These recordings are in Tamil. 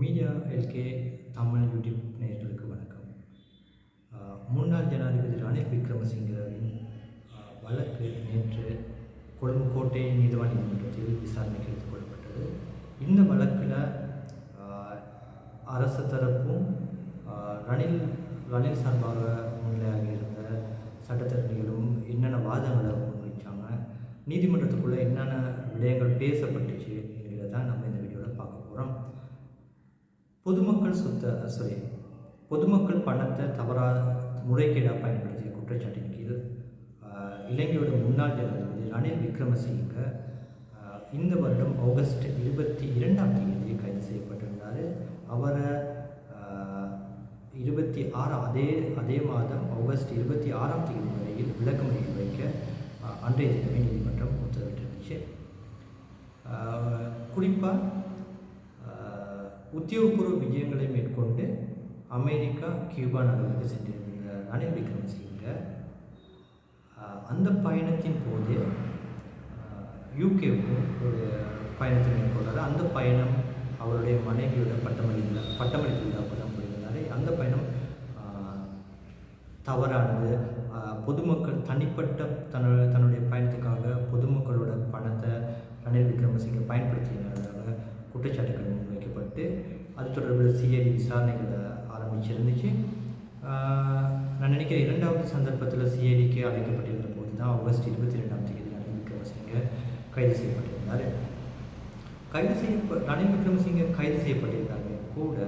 மீடியா எல்கே தமிழ் யூடியூப் நேயர்களுக்கு வணக்கம். முன்னாள் ஜனாதிபதி ரணில் விக்ரமசிங்கவின் வழக்கு நேற்று கொழும்பு கோட்டை நீதிவான் நீதிமன்றத்தில் விசாரணைக்கு எடுத்துக் கொள்ளப்பட்டது. இந்த வழக்கில் அரசு தரப்பும் ரணில் ரணில் சார்பாக முன்னிலையாக இருந்த சட்டத்தரணிகளும் என்னென்ன வாதங்களை முன்வைச்சாங்க நீதிமன்றத்துக்குள்ளே என்னென்ன விடயங்கள் பேசப்பட்டுச்சு என்கிறதான் நம்ம இந்த பொதுமக்கள் சொத்த சாரி பொதுமக்கள் பணத்தை தவறாக முறைகேடாக பயன்படுத்திய குற்றச்சாட்டின் கீழ் இலங்கையோட முன்னாள் ஜனாதிபதி ரணில் விக்ரமசிங்க இந்த வருடம் ஆகஸ்ட் இருபத்தி இரண்டாம் தேதி கைது செய்யப்பட்டிருந்தார். அவரை இருபத்தி ஆறு அதே அதே மாதம் ஆகஸ்ட் இருபத்தி ஆறாம் தேதி வரையில் விளக்கமறியல் வைக்க அன்றைய தினமே நீதிமன்றம் உத்தரவு உத்தியோகபூர்வ விஜயங்களை மேற்கொண்டு அமெரிக்கா கியூபா நாடுகளுக்கு சென்றிருந்த ரணில் விக்ரமசிங்க அந்த பயணத்தின் போது யூகேவுக்கும் ஒரு பயணத்தை மேற்கொண்டார். அந்த பயணம் அவருடைய மனைவியோட பட்டமளிப்பு பட்டமளிப்பு விழாவுக்கு தான் போயிருந்தார். அந்த பயணம் தவறானது. பொதுமக்கள் தனிப்பட்ட தன் தன்னுடைய பயணத்துக்காக பொதுமக்களோட பணத்தை ரணில் விக்ரமசிங்க பயன்படுத்தியதாக குற்றச்சாட்டுகள் முன்வைக்கப்பட்டு அது தொடர்பில் சிஐடி விசாரணைகளை ஆரம்பிச்சிருந்துச்சு. நான் நினைக்கிறேன் இரண்டாவது சந்தர்ப்பத்தில் சிஐடிக்கு அழைக்கப்பட்டிருந்த போது தான் ஆகஸ்ட் இருபத்தி ரெண்டாம் தேதி ரணில் விக்ரமசிங்க கைது செய்யப்பட்டிருந்தார். கைது செய்ய ரணில் விக்ரமசிங்க கைது செய்யப்பட்டிருந்தாங்க. கூட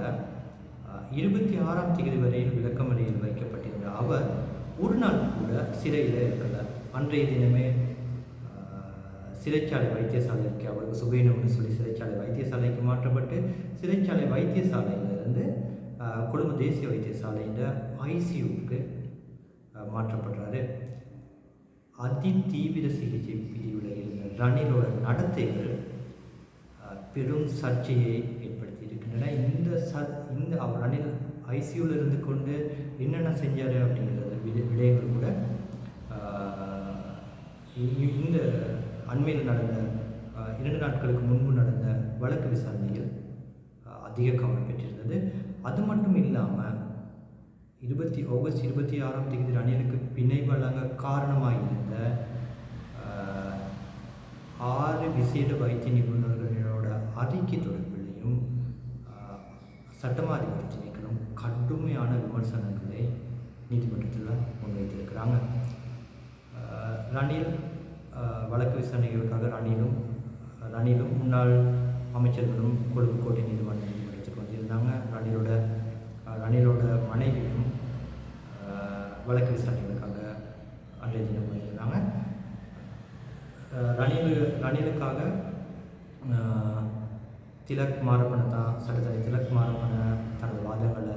இருபத்தி ஆறாம் தேதி வரையில் விளக்கமறியல் வைக்கப்பட்டிருந்த அவர் ஒரு நாள் கூட சிறையில் இருக்கலை. அன்றைய தினமே சிறைச்சாலை வைத்தியசாலைக்கு அவருக்கு சுபீனம்னு சொல்லி சிறைச்சாலை வைத்தியசாலைக்கு மாற்றப்பட்டு சிறைச்சாலை வைத்தியசாலையிலிருந்து குடும்ப கொழும்பு தேசிய வைத்தியசாலையில் ஐசியூவுக்கு மாற்றப்படுறாரு. அதி தீவிர சிகிச்சை பிரிவில் இருந்த ரணிலோட நடத்தைகள் பெரும் சர்ச்சையை ஏற்படுத்தி இருக்கின்றன. இந்த ச இந்த அவர் ரணில் ஐசியூவில் இருந்து கொண்டு என்னென்ன செஞ்சார் அப்படிங்கிறது விட- விடயங்கள் கூட இந்த அண்மையில் நடந்த இரண்டு நாட்களுக்கு முன்பு நடந்த வழக்கு விசாரணையில் அதிக கவனம் பெற்றிருந்தது. அது மட்டும் இல்லாமல் இருபத்தி ஆகஸ்ட் இருபத்தி ஆறாம் தேதி ரணிலுக்கு பிணை வழங்க காரணமாக இருந்த ஆறு விசேட வைத்திய நிபுணர்களோட அறிக்கை தொடர்பிலையும் சட்டமா அதிபர் திணைக்களம் கடுமையான விமர்சனங்களை நீதிமன்றத்தில் முன்வைத்திருக்கிறாங்க. ரணில் வழக்கு விசாரணைகளுக்காக ரணிலும் ரணிலும் முன்னாள் அமைச்சர்களும் கொழும்பு கோட்டை நீதிமன்ற நீதிமன்றத்துக்கு வந்திருந்தாங்க. ரணிலோட ரணிலோட மனைவியும் வழக்கு விசாரணைகளுக்காக அன்றைய தினம் வந்திருந்தாங்க. ரணிலு ரணிலுக்காக திலக் மாரப்பன தான் சட்டத்தலை திலக் மாரப்பன தனது வாதங்களை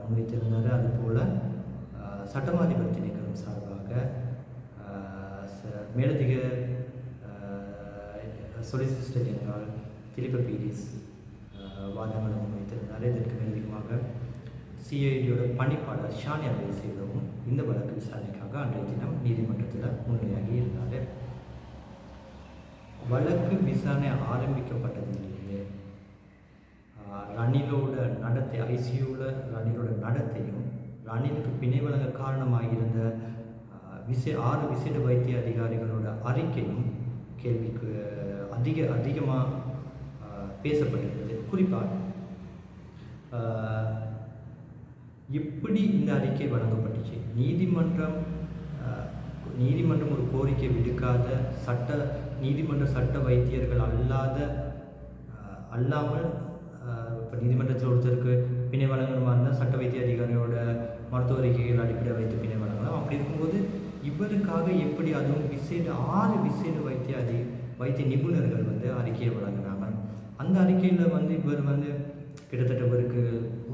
முன்வைத்திருந்தார். அதுபோல் ஆஹ், சட்டமாதிபர் திணைக்களம் சார்பாக மேலதிக சொலிசிஸ்டர் ஜெனரல் திலீப பீரிஸ் வாதங்களை முன்வைத்திருந்தார் இதற்கு மேலதிகமாக சிஐடியோட பணிப்பாளர் ஷானியா செய்தவும் இந்த வழக்கு விசாரணைக்காக அன்றைய தினம் நீதிமன்றத்தில் முன்னிலையாகி இருந்தார். வழக்கு விசாரணை ஆரம்பிக்கப்பட்டதிலிருந்து ரணிலோட நடத்தை ஐசியூவில் ரணிலோட நடத்தையும் ரணிலுக்கு பிணை வழங்க காரணமாக இருந்த விசே ஆறு விசேட வைத்திய அதிகாரிகளோட அறிக்கையும் கேள்விக்கு அதிக அதிகமாக பேசப்பட்டிருந்தது. குறிப்பாக எப்படி இந்த அறிக்கை வழங்கப்பட்டுச்சு? நீதிமன்றம் நீதிமன்றம் ஒரு கோரிக்கை விடுக்காத சட்ட நீதிமன்ற சட்ட வைத்தியர்கள் அல்லாத அல்லாமல் இப்போ நீதிமன்றத்தில் ஒருத்தருக்கு பிணை வழங்கணுமா இருந்தால் சட்ட வைத்திய அதிகாரியோட மருத்துவ அறிக்கைகள் அடிப்படை வைத்து பிணை வழங்கலாம். அப்படி இருக்கும்போது இவருக்காக எப்படி அதுவும் விசேட ஆறு விசேட வைத்திய அதி வைத்திய நிபுணர்கள் வந்து அறிக்கையை வழங்கினாங்க. அந்த அறிக்கையில் வந்து இவர் வந்து கிட்டத்தட்ட இவருக்கு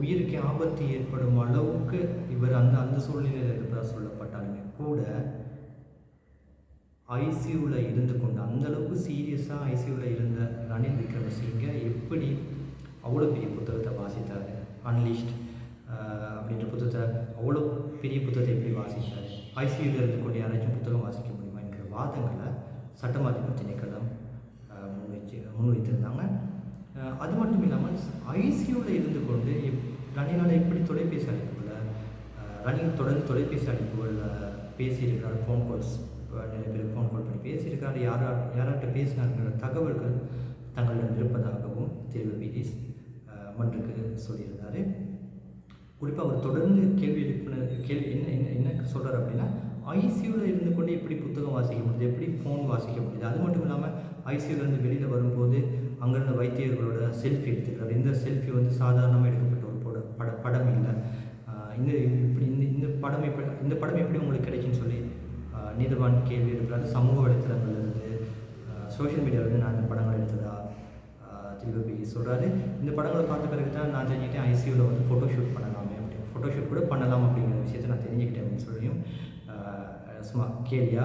உயிருக்கு ஆபத்து ஏற்படும் அளவுக்கு இவர் அந்த அந்த சூழ்நிலையில் இருப்பதாக சொல்லப்பட்டாலுமே கூட ஐசியூவில் இருந்து கொண்டு அந்தளவுக்கு சீரியஸாக ஐசியூவில் இருந்த ரணில் விக்ரமசிங்க எப்படி அவ்வளோ பெரிய புத்தகத்தை வாசித்தார்? அன்லிஸ்ட் அப்படின்ற புத்தகத்தை அவ்வளோ பெரிய புத்தகத்தை எப்படி வாசித்தார்? ஐசியூவில் இருந்து கொண்டு யாராச்சும் புத்தகம் வாசிக்க முடியுமா என்கிற வாதங்களை சட்டமாதிபர் திணைக்களம் முன்வைச்சு முன்வைத்திருந்தாங்க. அது மட்டும் இல்லாமல் ஐசியூவில் இருந்து கொண்டு எப்- ரணிலால் எப்படி தொலைபேசி அழைப்புகளில் அஹ் ரணில் தொடர்ந்து தொலைபேசி அழைப்புகளில் பேசியிருக்கிறார் ஃபோன் கால்ஸ் நிறைய பேர் ஃபோன் கால் பண்ணி பேசியிருக்காரு யாரா யார்கிட்ட பேசினாருங்கிற தகவல்கள் தங்களிடம் இருப்பதாகவும் திரு பீரிஸ் மன்றுக்கு சொல்லியிருந்தார். குறிப்பாக அவர் தொடர்ந்து கேள்வி எழுப்பின கேள்வி என்ன என்ன என்ன சொல்கிறார் அப்படின்னா ஐசியூவில் இருந்து கொண்டு எப்படி புத்தகம் வாசிக்க முடியுது எப்படி ஃபோன் வாசிக்க முடியுது? அது மட்டும் இல்லாமல் ஐசியூலேருந்து வெளியில் வரும்போது அங்கிருந்த வைத்தியர்களோட செல்ஃபி எடுத்துக்கிறார். இந்த செல்ஃபி வந்து சாதாரணமாக எடுக்கப்பட்ட ஒரு பட பட படம் இல்லை. இந்த இப்படி இந்த இந்த படம் எப்படி இந்த படம் எப்படி உங்களுக்கு கிடைக்குன்னு சொல்லி நீதவான் கேள்வி எடுக்கிறாரு சமூக வலைத்தளங்கள்லேருந்து சோஷியல் மீடியாவிலேருந்து நான் இந்த படங்கள் எடுத்ததா திருப்பி சொல்கிறாரு இந்த படங்களை பார்த்த பிறகு தான் நான் தெரிஞ்சுக்கிட்டேன் ஐசியூவில் வந்து ஃபோட்டோ ஷூட் பண்ணலாம்? ஃபோட்டோஷூட் ஃபோட்டோ ஷூட் கூட பண்ணலாம் அப்படிங்கிற விஷயத்தை நான் தெரிஞ்சுக்கிட்டேன் அப்படின்னு சொல்லியும் சும்மா கேலியா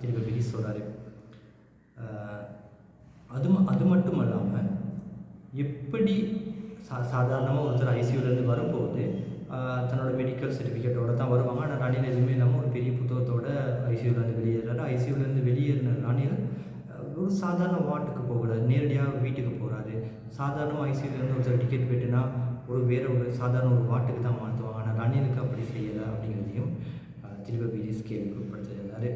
திருப்பி சொல்கிறாரு அது ம- அது மட்டும் இல்லாமல் எப்படி சா சாதாரணமாக ஒருத்தர் ஐசியூலேருந்து வரும்போது தன்னோட மெடிக்கல் சர்டிஃபிகேட்டோட தான் வருவாங்க. ஆனால் ரணில் எதுவுமே இல்லாமல் ஒரு பெரிய புத்தகத்தோட ஐசியூலேருந்து வெளியேறாரு. ஐசியூலேருந்து வெளியேறின ரணில் ஒரு சாதாரண வார்டுக்கு போகல நேரடியாக வீட்டுக்கு போகிறாரு சாதாரணமாக ஐசியூலேருந்து ஒருத்தர் டிக்கெட் போயிட்டுனா ஒரு வேறு ஒரு சாதாரண ஒரு வாட்டுக்கு தான் மாற்றுவாங்க ஆனால் ரணிலுக்கு அப்படி செய்யலை அப்படிங்கிறதையும் திரும்ப பீரிஸ் கேள்விப்படுத்தியிருந்தார்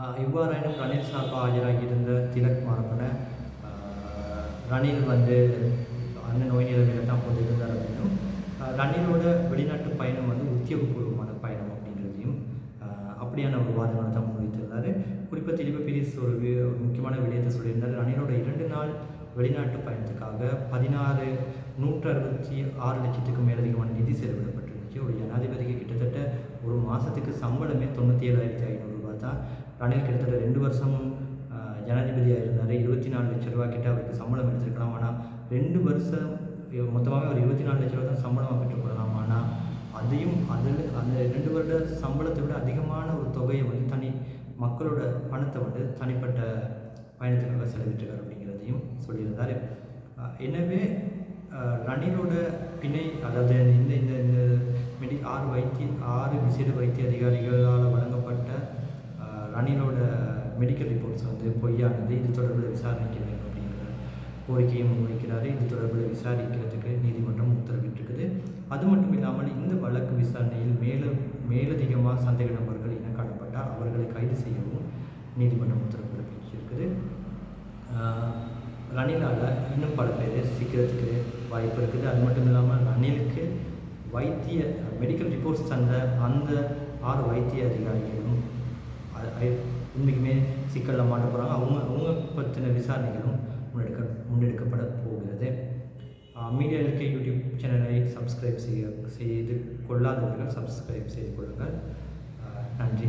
ஆஹ் இவ்வாறாயினும் ரணில் சார்பாக ஆஜராகியிருந்த திலக் மாரப்பன ரணில் வந்து அந்த நோய் நிலைமையில தான் போது இருந்தார் அப்படின்னும் ரணிலோட வெளிநாட்டு பயணம் வந்து உத்தியோகபூர்வமான பயணம் அப்படிங்கிறதையும் அப்படியான ஒரு வாதங்களை தான் முன்வைத்திருந்தார். குறிப்பாக திலிபபீரிஸ் ஒரு ஒரு முக்கியமான விடயத்தை சொல்லியிருந்தார். ரணிலோட இரண்டு நாள் வெளிநாட்டு பயணத்துக்காக பதினாறு நூற்று அறுபத்தி ஆறு லட்சத்துக்கும் மேலதிகமான நிதி செலவிடப்பட்டிருந்துச்சு. ஒரு ஜனாதிபதிக்கு கிட்டத்தட்ட ஒரு மாதத்துக்கு சம்பளமே தொண்ணூற்றி ஏழாயிரத்தி ஐநூறுரூவா தான். ரணில் கிட்டத்தட்ட ரெண்டு வருஷம் ஜனாதிபதியாக இருந்தார். இருபத்தி நாலு லட்ச ரூபா கிட்ட அவருக்கு சம்பளம் எடுத்துருக்கலாம். ஆனால் ரெண்டு வருஷம் மொத்தமாக ஒரு இருபத்தி நாலு லட்ச ரூபா தான் சம்பளமாக பெற்றுக்கொள்ளலாம். ஆனால் அதையும் அதில் அந்த ரெண்டு வருட சம்பளத்தை விட அதிகமான ஒரு தொகையை வந்து தனி மக்களோட பணத்தை வந்து தனிப்பட்ட பயணத்துக்காக செலவிட்டிருக்கார் அப்படிங்கிறதையும் சொல்லியிருந்தார். எனவே ரணிலோட பிணை அதாவது இந்த இந்த இந்த மெடி ஆறு வைத்திய ஆறு விசேட வைத்திய அதிகாரிகளால் வழங்கப்பட்ட ரணிலோட மெடிக்கல் ரிப்போர்ட்ஸ் வந்து பொய்யானது இது தொடர்பில் விசாரிக்க வேண்டும் அப்படிங்கிற கோரிக்கையை முன்வைக்கிறாரு. இது தொடர்பில் விசாரிக்கிறதுக்கு நீதிமன்றம் உத்தரவிட்டிருக்குது. அது மட்டும் இல்லாமல் இந்த வழக்கு விசாரணையில் மேலும் மேலதிகமாக சந்தேக நபர்கள் இன காணப்பட்டால் அவர்களை கைது செய்யவும் நீதிமன்றம் உத்தரவு இருக்குது ரணிலால் இன்னும் பல பேர் சிக்கிறதுக்கு வாய்ப்பு இருக்குது. அது மட்டும் இல்லாமல் ரணிலுக்கு வைத்திய மெடிக்கல் ரிப்போர்ட்ஸ் தந்த அந்த ஆறு வைத்திய அதிகாரிகளும் உண்மைக்குமே சிக்கலில் மாட்ட போகிறாங்க அவங்க அவங்க பற்றின விசாரணைகளும் முன்னெடுக்க முன்னெடுக்கப்பட போகிறது. மீடியா இருக்க யூடியூப் சேனலை சப்ஸ்கிரைப் செய்ய செய்து கொள்ளாதவர்கள் சப்ஸ்கிரைப் செய்து கொள்ளுங்கள். நன்றி.